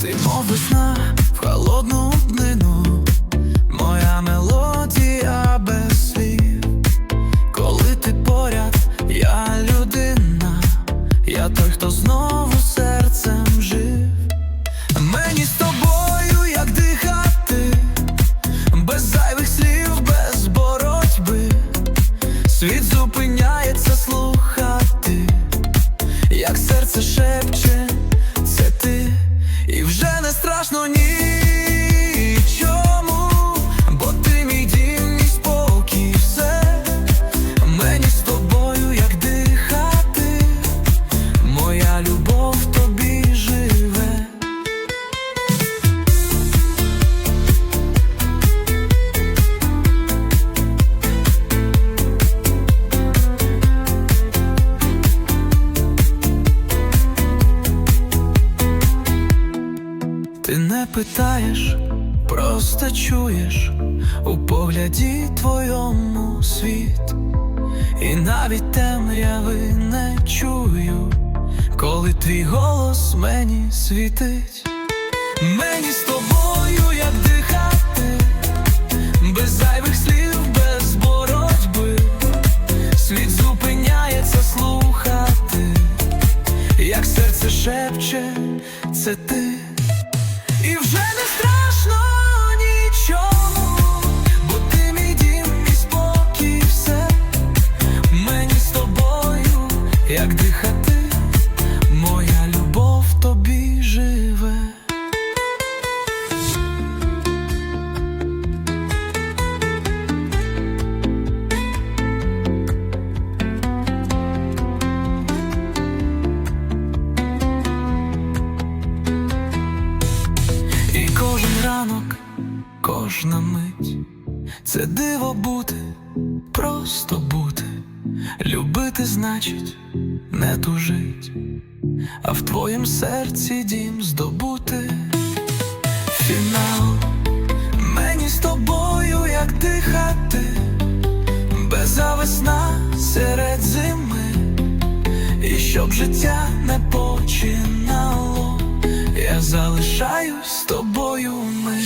Мов весна в холодну днину, моя мелодія без слів. Коли ти поряд, я людина, я той, хто знову серцем жив. Мені з тобою як дихати, без зайвих слів, без боротьби. Світ зупиняється слухати, як серце шепче, це ти, страшно нічому, бо ти мій дім, спокій, все мені з тобою як дихати, моя любов Ти не питаєш, просто чуєш у погляді твоєму світ, і навіть темряви не чую, коли твій голос мені світить. Мені з тобою як дихати, без зайвих слів, без боротьби, світ зупиняється слухати, як серце шепче, це ти. Ранок, кожна мить, це диво бути, просто бути, любити значить не тужить, а в твоїм серці дім здобути. Фінал. Мені з тобою як дихати, беза весна серед зими, і щоб життя не починало. Я залишаюсь з тобою ми